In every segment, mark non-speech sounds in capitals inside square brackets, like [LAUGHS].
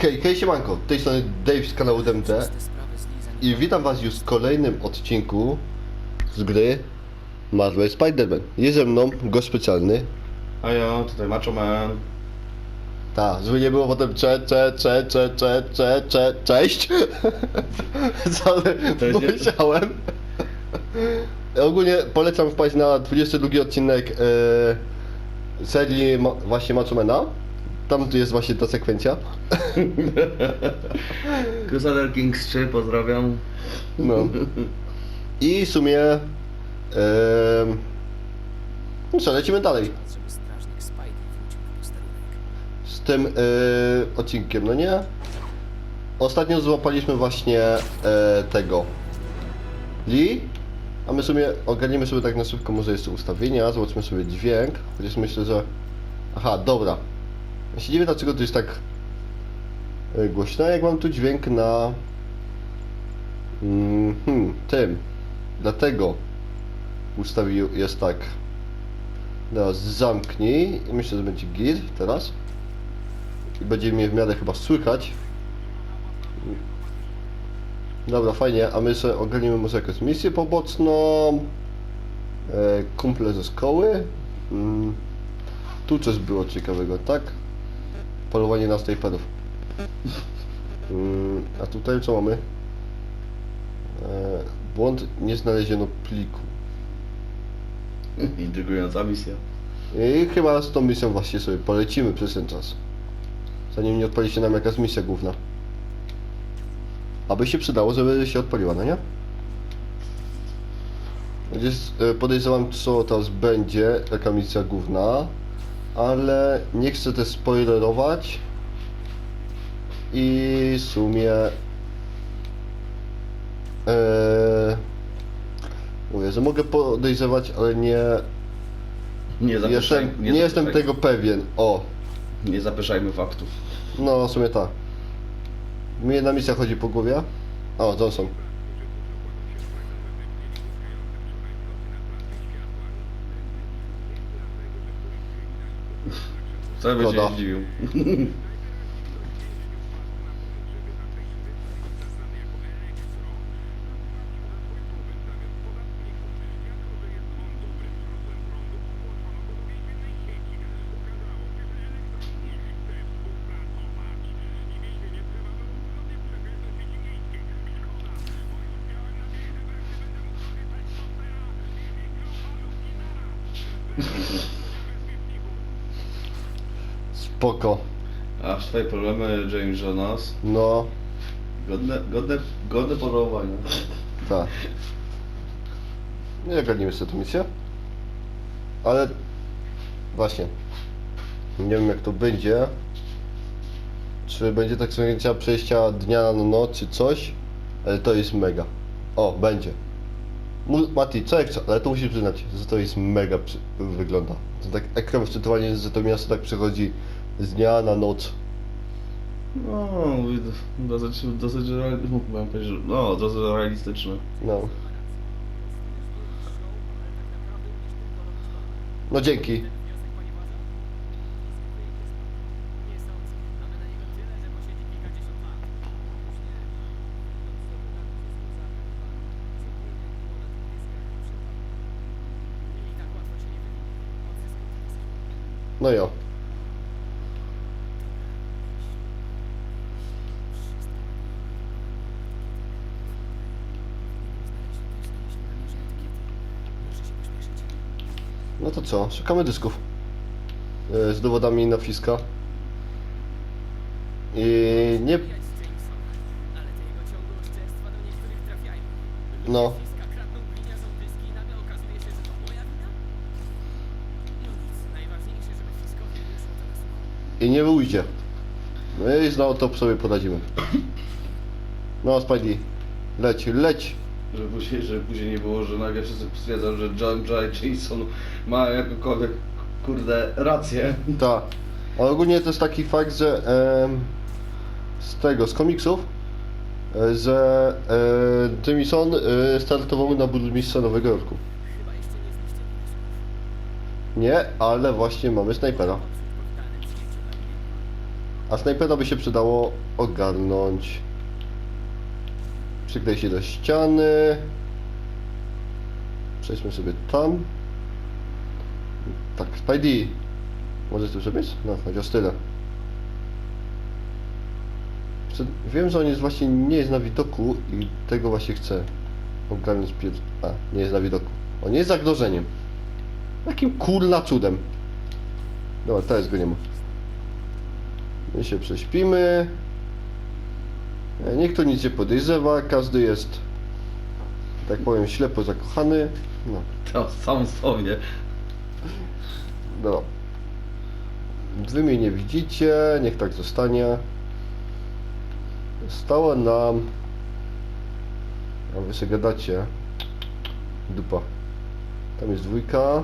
Hej, hej siemanko, z tej strony Dave z kanału DMT i witam was już w kolejnym odcinku z gry Marvel Spider-Man. Jest ze mną gość specjalny. A ja, tutaj Macho Man. Ta, żeby nie było potem cze, cze, cze, cze, cze, cze, cze, cześć. [LAUGHS] Co nie-. Ogólnie polecam wpaść na 22 odcinek e, serii ma, właśnie Macho Mana. Tam tu jest właśnie ta sekwencja. [LAUGHS] Crusader Kings 3, pozdrawiam. No. I w sumie... no co, lecimy dalej z tym e, odcinkiem, no nie? Ostatnio złapaliśmy właśnie e, tego Lee, a my sobie ogarnimy sobie tak na szybko może jeszcze ustawienia, zobaczmy sobie dźwięk, chociaż myślę, że... Aha, dobra. Ja się dziwię dlaczego to jest tak e, głośno, jak mam tu dźwięk na... Mm, hmm, tym. Dlatego ustawił jest tak. Teraz zamknij myślę, że będzie git teraz. I będzie mnie w miarę chyba słychać. Dobra, fajnie, a my sobie ogarnimy może jakąś misję poboczną. E, kumple ze szkoły. Mm, tu coś było ciekawego, tak? Polowanie na snajperów. Mm, a tutaj co mamy? E, błąd nie znaleziono pliku. Intrygująca misja. I chyba z tą misją właśnie sobie polecimy przez ten czas. Zanim nie odpali się nam jakaś misja główna. Aby się przydało, żeby się odpaliła, no nie? E, podejrzewam, co teraz będzie, jaka misja główna, ale nie chcę też spoilerować. I w sumie... E, mówię, że mogę podejrzewać, ale nie, Nie jestem, zapeszaj, nie jestem tego pewien. O, Nie zapeszajmy faktów. no w sumie tak. Mi jedna misja chodzi po głowie. O, Johnson. Co by się Szkoda. nie zdziwił. [LAUGHS] Spoko. A w swoje problemy James Jonas. No, Godne, godne, godne porowania. tak. Nie ogarnimy sobie tę misję. Ale właśnie. Nie wiem jak to będzie. Czy będzie tak sekwencja przejścia dnia na noc czy coś? Ale to jest mega. O, będzie. Mu- Mati, co jak co, ale to musisz przyznać, że to jest mega przy... wygląda. To tak ekran wczytywanie, że to miasto tak przechodzi z dnia na noc. No, mówię, dosyć, dosyć, real- mógłbym powiedzieć, że- no, dosyć realistyczne. No. No dzięki. No jo. Co? Szukamy dysków. E, Z dowodami na fiska. I nie... No. I nie ujdzie. My z autop sobie poradzimy. No, Spidey. Leć, leć. Żeby później, żeby później nie było, że nagle wszyscy stwierdzą, że John J. Jason ma jakąkolwiek, kurde, rację. Tak. Ogólnie to jest taki fakt, że z tego, z komiksów, e, że e, Jameson e, startował na burmistrza Nowego Jorku. Nie, ale właśnie mamy snajpera. A snajpera by się przydało ogarnąć. Przyklej się do ściany. Przejdźmy sobie tam. Tak, Spidey. Możesz tu przebiec? No, chociaż tyle. Wiem, że on jest właśnie nie jest na widoku i tego właśnie chcę ogarnąć pier... A, nie jest na widoku. On jest zagrożeniem. Jakim kurna cudem. Dobra, teraz go nie ma. My się prześpimy. Nikt tu nic nie podejrzewa, każdy jest, tak powiem, ślepo zakochany. No, To sam sobie. dobra. Wy mnie nie widzicie, niech tak zostanie. Zostało nam... A wy się gadacie. Dupa. Tam jest dwójka.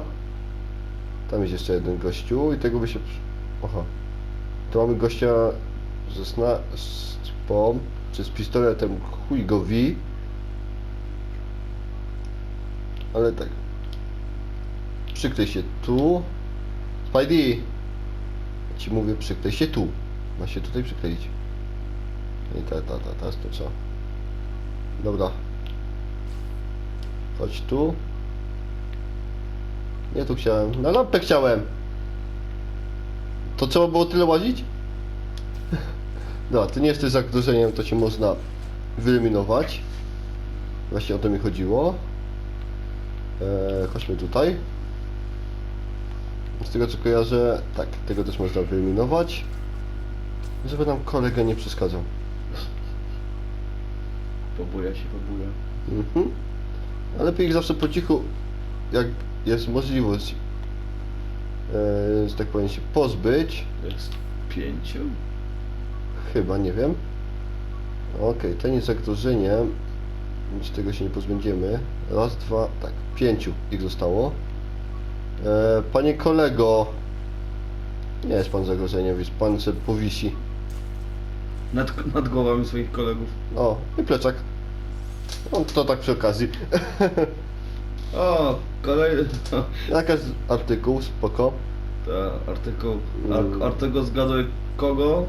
Tam jest jeszcze jeden gościu i tego by się... Aha. Tu mamy gościa ze snajpą, czy z pistoletem, chuj go wi. Ale tak. Przyklej się tu. Spidey! Ci mówię, przyklej się tu. Ma się tutaj przykleić. I ta, ta, ta, ta, to co? Dobra. Chodź tu. Nie tu chciałem. Na lampę chciałem. To trzeba było tyle łazić? Dobra, ty nie jesteś zagrożeniem, to cię można wyeliminować. Właśnie o to mi chodziło. Eee, chodźmy tutaj. Z tego co kojarzę, tak, tego też można wyeliminować. Żeby nam kolega nie przeszkadzał. Pobuja się, pobuja. Mhm. Ale lepiej ich zawsze po cichu, jak jest możliwość, e, że tak powiem, się pozbyć. Jest pięciu? Chyba, nie wiem. Okej, ten jest zagrożeniem. Nic tego się nie pozbędziemy. Raz, dwa, tak, pięciu ich zostało. E, panie kolego, nie jest pan zagrożeniem, więc pan sobie powisi. Nad, nad głowami swoich kolegów. O, i plecak. On to tak przy okazji. [LAUGHS] O, kolejny. [LAUGHS] Jakaś artykuł, spoko. Ta, artykuł. Mm. Ar, artykuł zgaduj kogo?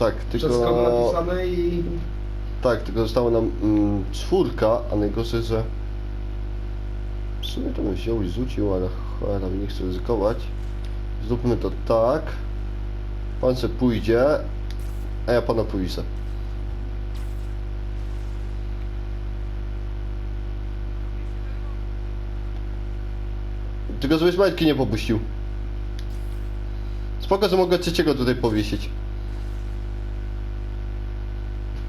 Tak, tylko... napisane i... Tak, tylko została nam mm, czwórka, a najgorsze, że... W sumie to bym wziął i rzucił, ale cholera, nie chcę ryzykować. Zróbmy to tak. Pan se pójdzie, a ja pana powisę. Tylko żebyś majtki nie popuścił. Spoko, że mogę trzeciego tutaj powiesić.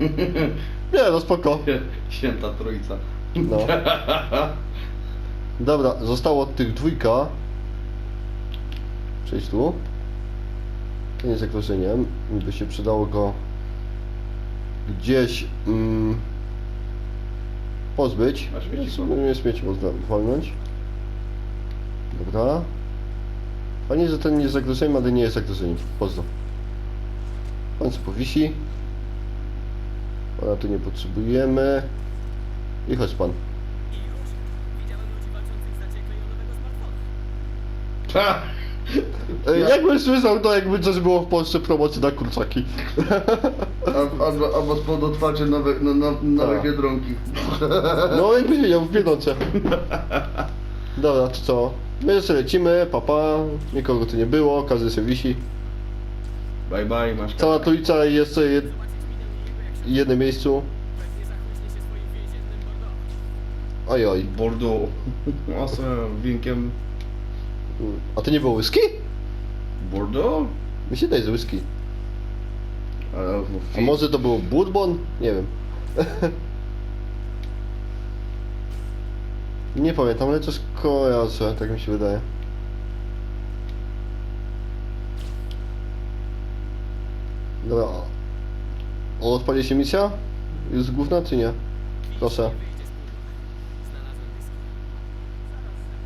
[LAUGHS] Nie, no spoko. [LAUGHS] Święta Trójca. No. [LAUGHS] Dobra, zostało od tych dwójka. Przejdź tu. To nie jest zagrożeniem. Mi by się przydało go gdzieś mm, pozbyć. Na śmieci Nie śmieci można walnąć. Dobra. Fajnie, że ten nie jest zagrożeniem, ale nie jest zagrożeniem. Pozdro. Pan sobie powisi. Pana tu nie potrzebujemy. I chodź pan. Ha! E, Jakbym słyszał to, jakby coś było w Polsce promocji na kurczaki. Albo, albo, spod otwarcie nowe, no, no, nowe Tak. biedronki. No jakbyś wiedział, w Biedronce. Dobra, to co? My jeszcze lecimy, papa, nikogo tu nie było, każdy się wisi. Bye bye, masz Cała trójca i jeszcze jed, jednym miejscu. Oj, oj. Bordeaux. O, z winkiem A to nie było whisky? Bordeaux? Mi się daje z whisky. Ale, no, A fi- może to było bourbon? Nie wiem. [LAUGHS] Nie pamiętam, ale coś kojarzę, tak mi się wydaje. Dobra. O, odpali się misja? Jest główna czy nie? Proszę. Nie wyjdzie z pudła. Znalazłem dyski. Zaraz, zaraz.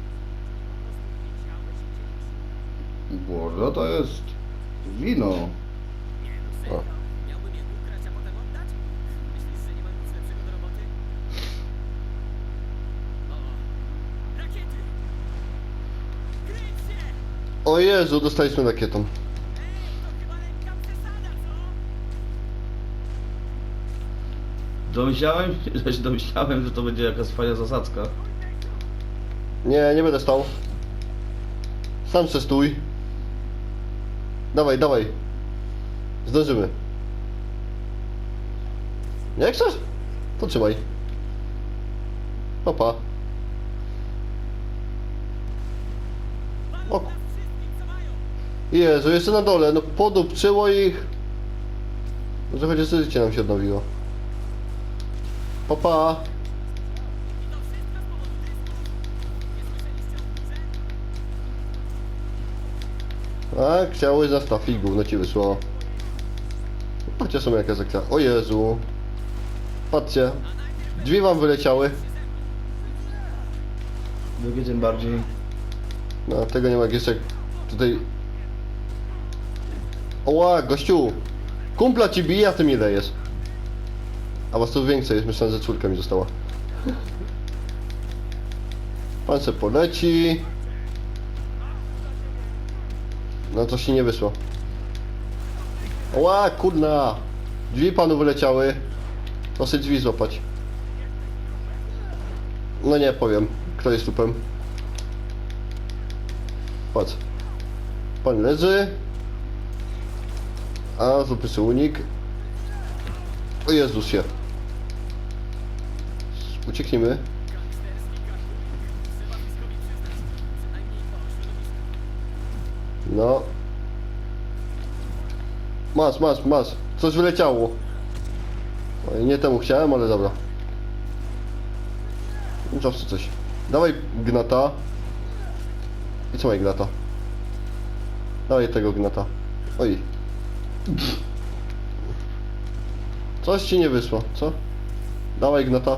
Po prostu wiedziałeś gdzieś. Bordeaux to jest wino. Nie no, serio? Miałbym je ukraść, a potem oddać? Myślisz, że nie mam nic lepszego do roboty? O, rakiety! Kryć się! O Jezu, dostaliśmy rakietą. Ej, to chyba ręka Cezara! Domyślałem, ja się [LAUGHS] domyślałem, że to będzie jakaś fajna zasadzka. Nie, nie będę stał. Sam se stój. Dawaj, dawaj. Zdążymy. Nie chcesz? To trzymaj. Opa. O. Jezu, jeszcze na dole, no podupczyło ich. Może chociaż życie nam się odnowiło. Papa. Tak, chciałeś zastaw i gówno ci wysłało. Patrzcie sobie jaka zakra. O Jezu. Patrzcie. Drzwi wam wyleciały. Drugie tym bardziej. No, tego nie ma jak jeszcze tutaj... Oła, gościu! Kumpla ci bije, a ty mi dajesz. A was tu więcej jest, myślałem, że czwórka mi została. Pan se poleci. No to się nie wyszło. Oła, kurna! Drzwi panu wyleciały. Proszę drzwi złapać. No nie powiem, kto jest tupem. Patrz. Pan leży. A, sobie unik. O Jezus się. Ucieknijmy. No. Masz, masz, masz. Coś wyleciało. Nie temu chciałem, ale dobra. Zawsze coś. Dawaj gnata. I co ma gnata? Dawaj tego gnata. Oj. Coś ci nie wyszło, co? Dawaj gnata.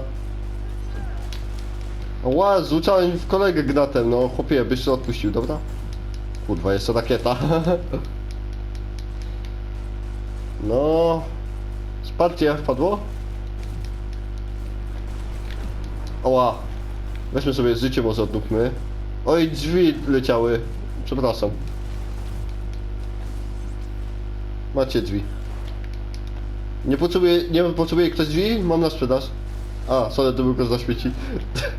Ła, zrzucałem w kolegę gnatem, no chłopie, byś się odpuścił, dobra? Kurwa, to rakieta. [LAUGHS] No... Wsparcie wpadło? Oła. Weźmy sobie życie może odnówmy. Oj, drzwi leciały. Przepraszam. Macie drzwi. Nie potrzebuje, nie potrzebuje ktoś drzwi? Mam na sprzedaż. A, sorry, to tylko za śmieci. [LAUGHS]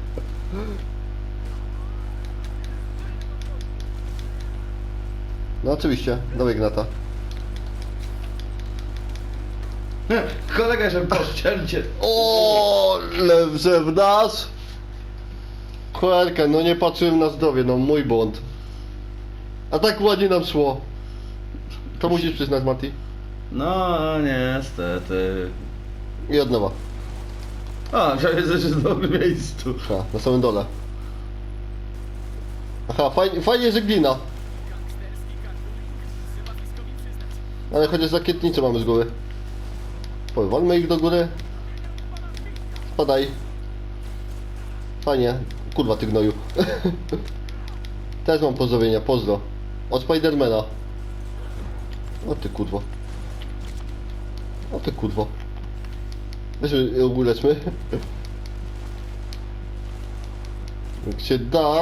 No oczywiście, dawaj gnata. Kolega się poszczercie. O, lewże w nas. Cholerka, no nie patrzyłem na zdrowie, no mój błąd. A tak ładnie nam szło. To musisz przyznać, Mati. No niestety. I od nowa. A, myślałem, że jest w dobrym miejscu. A, na samym dole. Aha, fajnie, fajnie że glina. Ale chociaż rakietnicę mamy z góry. Powolmy ich do góry. Spadaj. Fajnie. Kurwa ty gnoju. [LAUGHS] Też mam pozdrowienia, pozdro. Od Spidermana. O ty kurwo. O ty kurwo. Weźmy ją uleczmy. Jak się da.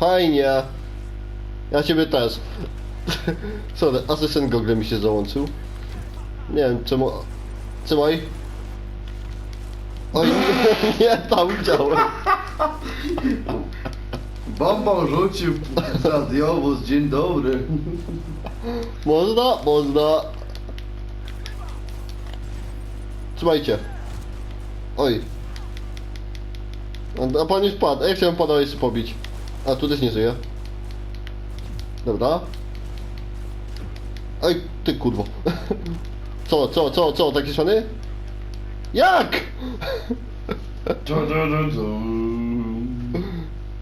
Fajnie. Ja ciebie też. [LAUGHS] Sorry, asystent Google mi się załączył. Nie wiem czemu. Trzymaj. Oj, nie, [LAUGHS] nie tam chciałem. [LAUGHS] Bombą rzucił radiowóz, dzień dobry. Można, można. Trzymajcie. Oj. A- pan już padł. Ja chciałem pana jeszcze pobić. A tu też nie żyje. Dobra. Oj, ty kurwo. [LAUGHS] Co, co, co, co, takie szany? Jak? Du, du, du, du.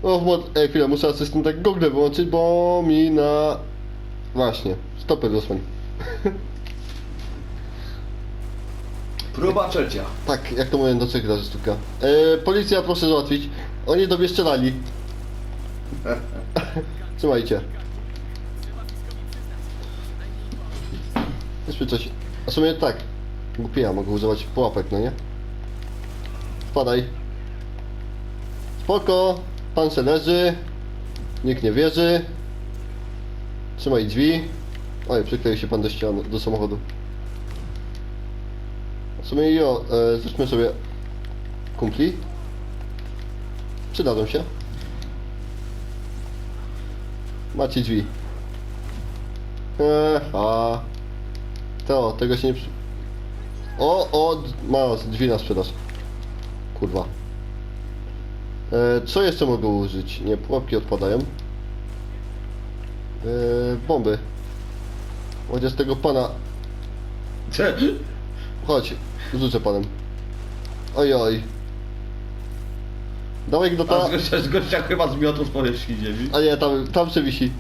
O, mod... Ej, chwilę, muszę asystent tak Google wyłączyć, bo mi na... Właśnie, stopę zasłoń. [LAUGHS] Próba trzecia. Tak, jak to mówią do trzech razy sztuka. E, policja, proszę załatwić. Oni tobie strzelali. [LAUGHS] Trzymajcie. Coś. A w sumie tak. Głupie ja mogę używać pułapek, no nie? Spadaj. Spoko. Pan se leży. Nikt nie wierzy. Trzymaj drzwi. Oj, przykleił się pan do ściany, do samochodu. W sumie jo, e, zróbmy sobie kumpli. Przydadzą się. Macie drzwi. Eee, a. To, tego się nie przy... O, o, ma drzwi na sprzedaż. Kurwa. E, co jeszcze mogę użyć? Nie, pułapki odpadają. E, bomby. Chociaż tego pana... Cze- Chodź, rzucę panem. Oj, oj. Dawaj A gnota. z gościa, gościa chyba zmiotł z powierzchni ziemi. A nie, tam, tam się wisi.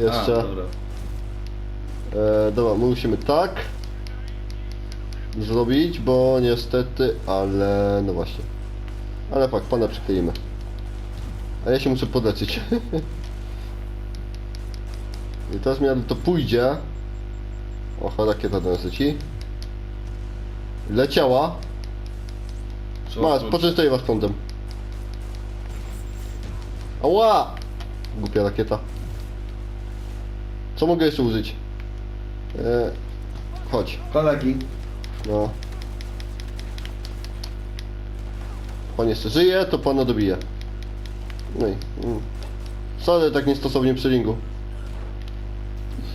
A, Jeszcze. dobra. E, dobra, my musimy tak zrobić, bo niestety, ale no właśnie. Ale tak, pana przykleimy. A ja się muszę podleczyć. [LAUGHS] I teraz mi to pójdzie. Oho, rakieta do nas leci. Leciała. Co Masz, poczęstuję was prądem. Ała! Głupia rakieta. Co mogę jeszcze użyć? E, chodź. Kolegi. No. Pan jeszcze żyje, to pana dobije. No i... Mm. Sorry, tak niestosownie przy ringu.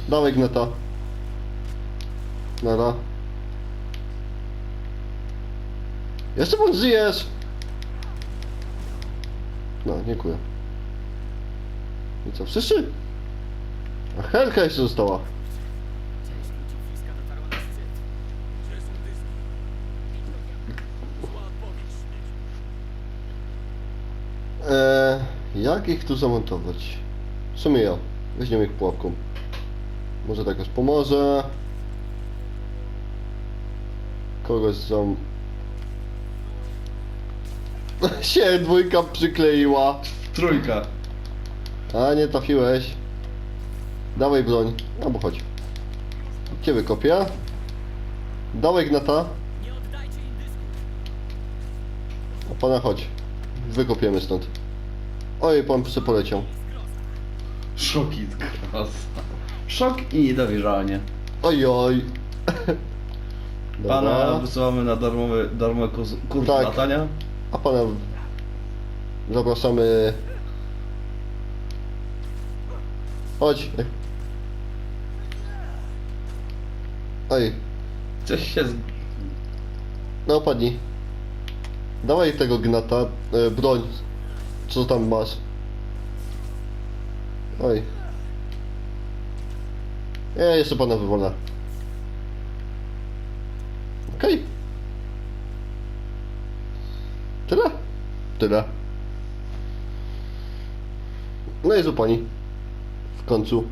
Dawaj gneta. Nara. Jeszcze pan żyjesz! No, dziękuję. I co, wszyscy? A Helka jeszcze została. Eee, jak ich tu zamontować? W sumie ja. Weźmiemy ich pułapką. Może tak pomoże. Kogoś zam... [LAUGHS] się dwójka przykleiła. Trójka. A, nie trafiłeś. Dawaj broń. Albo chodź. Cię wykopię. Dawaj gnata. A pana chodź. Wykopiemy stąd. Oj, pan się poleciał. Szok i zgroza. Szok i niedowierzanie. Oj, oj. Pana wysyłamy na darmowy, darmowy kurs, kurs Tak. latania. A pana zapraszamy. Chodź. Oj, Coś się z... no padnij. Dawaj tego gnata, e, broń. Co tam masz? Oj. Ja jeszcze pana wywolę. Okej. Tyle? Tyle. No jest u pani. W końcu.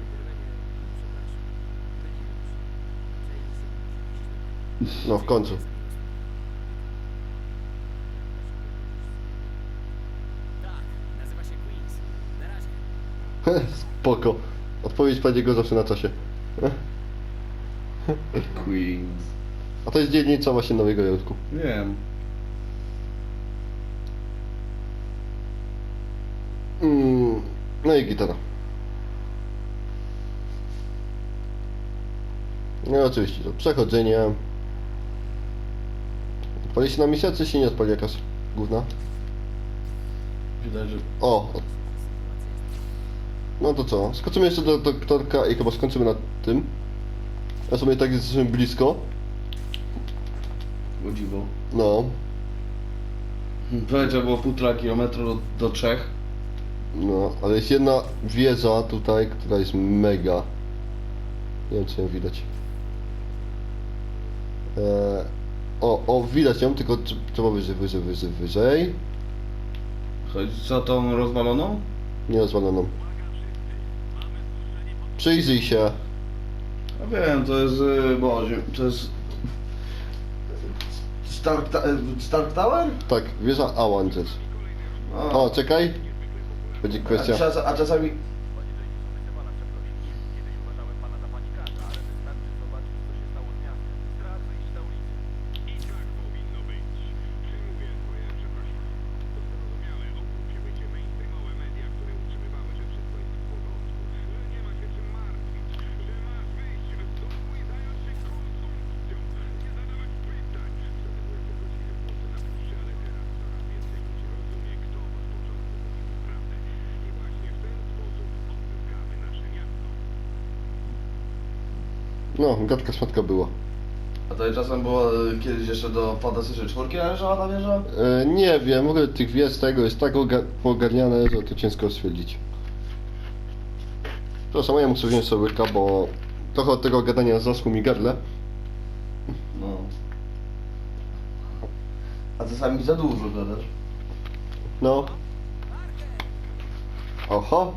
No w końcu. [LAUGHS] Spoko. Odpowiedź pańego zawsze na czasie. Queens. A to jest dzielnica właśnie Nowego Jorku. Wiem. No i gitara. No i oczywiście to przechodzenie. Odpali się na misję, czy się nie odpali jakaś główna? Widać, że... O! No to co? Skoczymy jeszcze do doktorka i chyba skończymy na tym. Ja sobie tak jesteśmy blisko. O dziwo. No, Prawie trzeba było półtora kilometra do, do Czech. No, ale jest jedna wieża tutaj, która jest mega. Nie wiem czy ją widać. Eee, o, o, widać ją, tylko tr- trzeba wyżej, wyżej, wyżej, wyżej. Chodzi co tą rozwaloną? Nie rozwaloną. Przyjrzyj się. Ja wiem, to jest... y, Boże, to jest... Stark, ta, Stark Tower? Tak, wieża Awanges. O, O, czekaj. Będzie a, kwestia. czas, a czasami... Kiedyś uważałem pana za panikarza, ale wystarczy zobaczyć, co się stało z miastem. Strach wyjść na ulicę. I tak powinno być. Przyjmuję twoje przepraszam. To zrozumiałe. Ogólnie bycie mainstreamowe media, które utrzymywały, że wszystko jest w porządku, że nie ma się czym martwić, że masz wyjść z domu i zająć się konsumpcją, nie zadawać pytań, No, gadka smatka była. A to czasem było e, kiedyś jeszcze do Fantastycznej Czwórki należała ta wieża? E, nie wiem, w ogóle tych wież tego jest tak oga- poogarniane, że to ciężko stwierdzić. To samo ja muszę wziąć sobie łyka, bo trochę od tego gadania zaschło mi gardle. No. A czasami za dużo gadasz. No. Oho.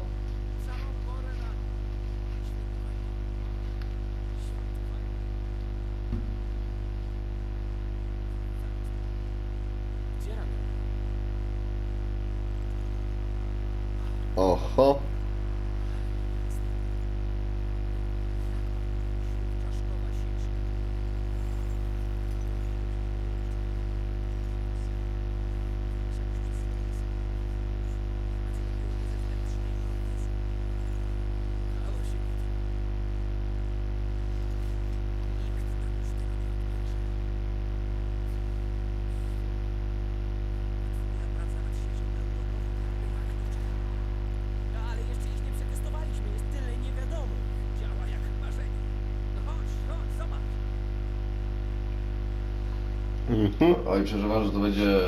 Mhm. Oj, przeżywam, że to będzie...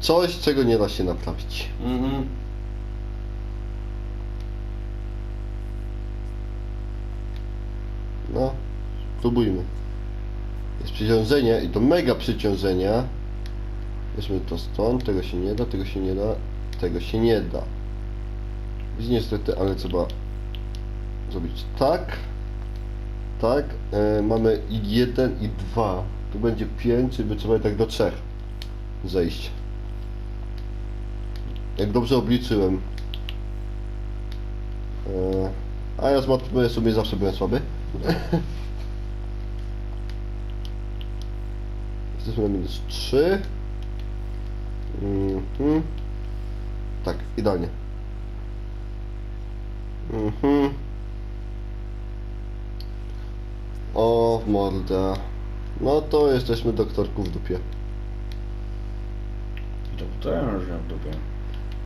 Coś, czego nie da się naprawić. Mhm. No, próbujmy. Jest przeciążenie i to mega przeciążenie. Weźmy to stąd, tego się nie da, tego się nie da, tego się nie da. Więc niestety, ale trzeba zrobić tak, tak, e, mamy i 1 i 2. Tu będzie 5, czyli by trzeba tak do 3 zejść. Jak dobrze obliczyłem. E, a ja z matmy sobie zawsze byłem słaby. [LAUGHS] Jesteśmy na minus 3. Mhm. Tak, idealnie. Mhm. O, w mordę. No to jesteśmy doktorku w dupie. To też w dupie.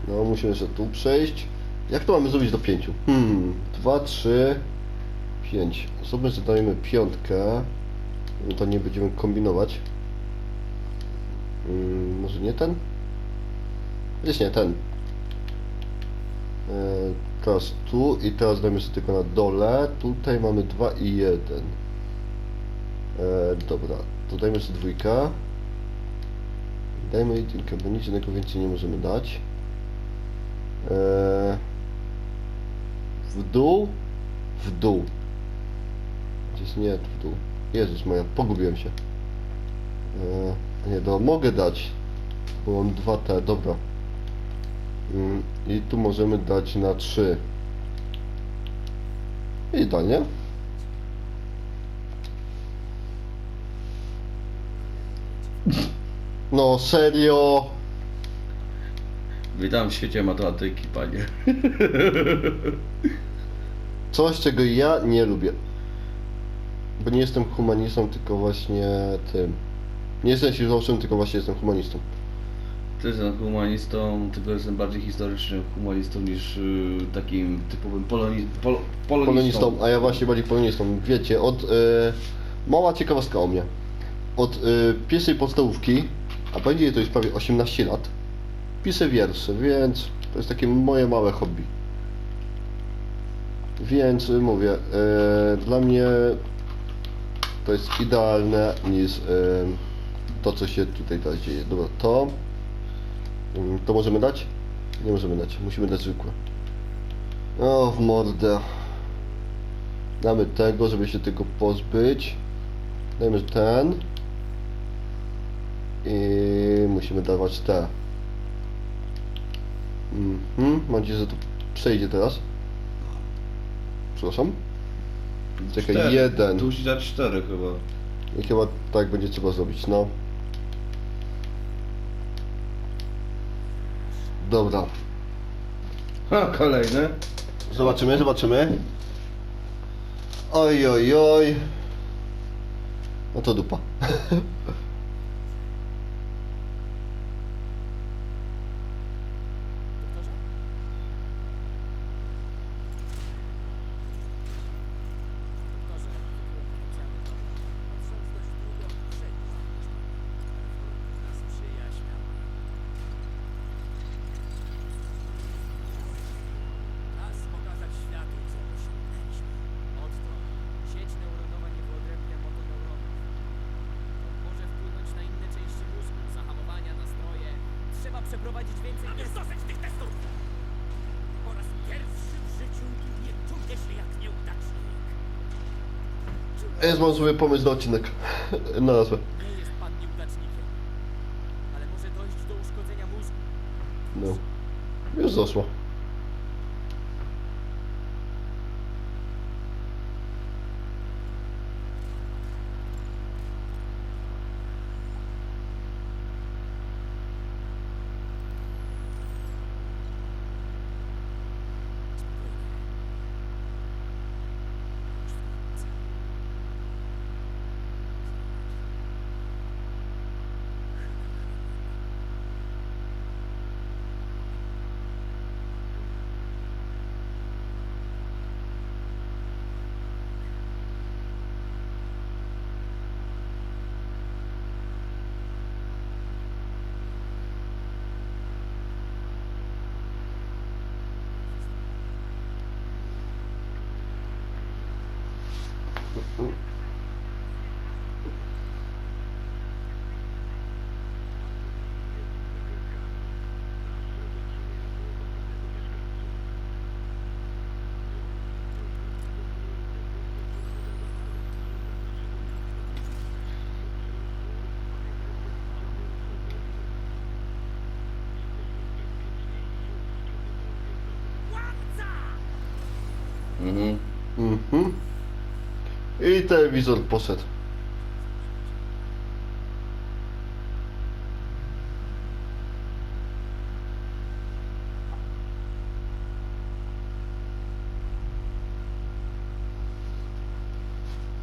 No, musimy jeszcze tu przejść. Jak to mamy zrobić do 5? Hmm, 2, 3, 5. Sobie zadajemy piątkę. No to nie będziemy kombinować. Hmm, może nie ten? Gdzieś nie, ten. E, teraz tu i teraz dajmy sobie tylko na dole. Tutaj mamy 2 i 1. E, dobra, to sobie dwójkę. Dajmy jedynkę, bo nic innego więcej nie możemy dać. Eee, w dół, w dół. Gdzieś nie, w dół. Jezus moja, pogubiłem się. Eee, nie, to mogę dać, bo mam dwa te, dobra. Mm, I tu możemy dać na trzy. Idealnie. No serio. Witam w świecie matematyki, panie. Coś, czego ja nie lubię. Bo nie jestem humanistą, tylko właśnie tym. Nie jestem filozofem, tylko właśnie jestem humanistą. Ty jestem humanistą, tylko jestem bardziej historycznym humanistą niż y, takim typowym poloni, pol, polonistą. Polonistą, a ja właśnie bardziej polonistą. Wiecie, od... Y, mała ciekawostka o mnie. Od y, pierwszej podstawówki, a będzie to już prawie 18 lat, piszę wiersze, więc to jest takie moje małe hobby. Więc mówię, y, dla mnie to jest idealne niż y, to, co się tutaj teraz dzieje. Dobra, to... Mm, To możemy dać? Nie możemy dać, musimy dać zwykłe. O, w mordę. Damy tego, żeby się tego pozbyć. Dajmy ten. I musimy dawać te. Mhm, mam nadzieję, że to przejdzie teraz. Przepraszam. Czekaj, Cztery. jeden. Tu musi dać cztery chyba. I chyba tak będzie trzeba zrobić, no. Dobra. Ha, kolejny. Zobaczymy, zobaczymy. Oj, oj, oj. No to dupa. [LAUGHS] Jest mam zły pomysł na odcinek. Na nazwę. Nie jest pan nieudacznikiem, ale może dojść do uszkodzenia mózgu. No. Już doszło. Mhm. Mhm. I telewizor poszedł.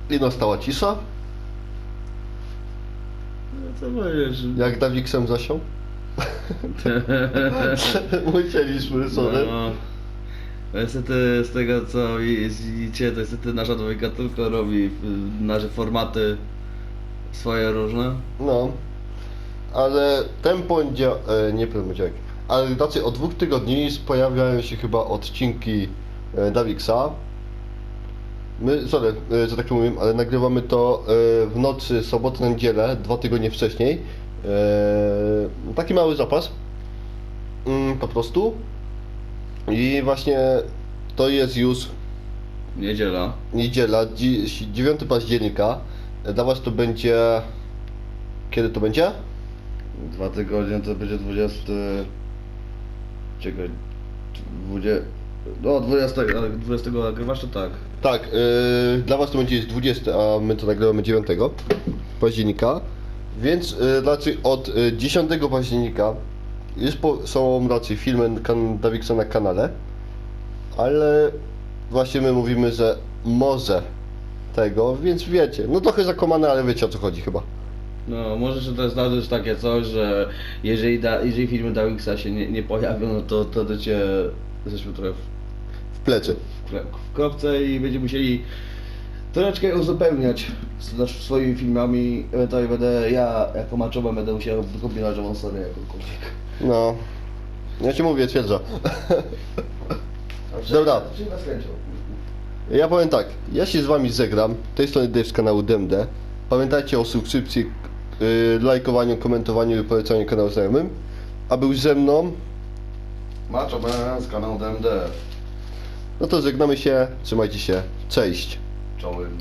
I nastała cisza, No to wiesz. jak Dawiksem zasiął. [LAUGHS] [LAUGHS] Musieliśmy, sorry. No. Niestety z tego co widzicie, to niestety nasza dwójka tylko robi y, nasze formaty swoje różne. No, ale ten poniedziałek, e, nie poniedziałek, ale raczej od dwóch tygodni pojawiają się chyba odcinki e, Dawixa. My, sorry, e, że tak mówię, ale nagrywamy to e, w nocy soboty na niedzielę, dwa tygodnie wcześniej. E, taki mały zapas, mm, po prostu. I właśnie to jest już Niedziela. niedziela, dzi- 9 października. Dla Was to będzie... Kiedy to będzie? Dwa tygodnie to będzie 20. Czekaj. 20. No 20, ale 20 nagrywasz to tak. Tak, yy, dla Was to będzie jest 20, a my to nagrywamy 9 października. Więc yy, raczej od y, 10 października już po, są raczej filmy kan, na kanale. Ale właśnie my mówimy, że może tego, więc wiecie. No trochę zakomane, ale wiecie o co chodzi chyba. No, może się też zdarzyć takie coś, że jeżeli, da, jeżeli filmy Dawixa się nie, nie pojawią, no to wtedy cię jesteśmy trochę w, W plecy. w, w kropce i będziemy musieli troszeczkę uzupełniać swoimi filmami. Ewentualnie będę ja jako maczowa będę musiał kombinować ową serię jakąkolwiek. No. Ja Ci mówię, twierdza. [LAUGHS] Dobra. Ja powiem tak, ja się z wami zegram, tej strony Dave z kanału DMD. Pamiętajcie o subskrypcji, yy, lajkowaniu, komentowaniu i polecaniu kanału znajomym. A był ze mną, Macho Man z kanału DMD. no to żegnamy się, trzymajcie się, cześć. Czołem.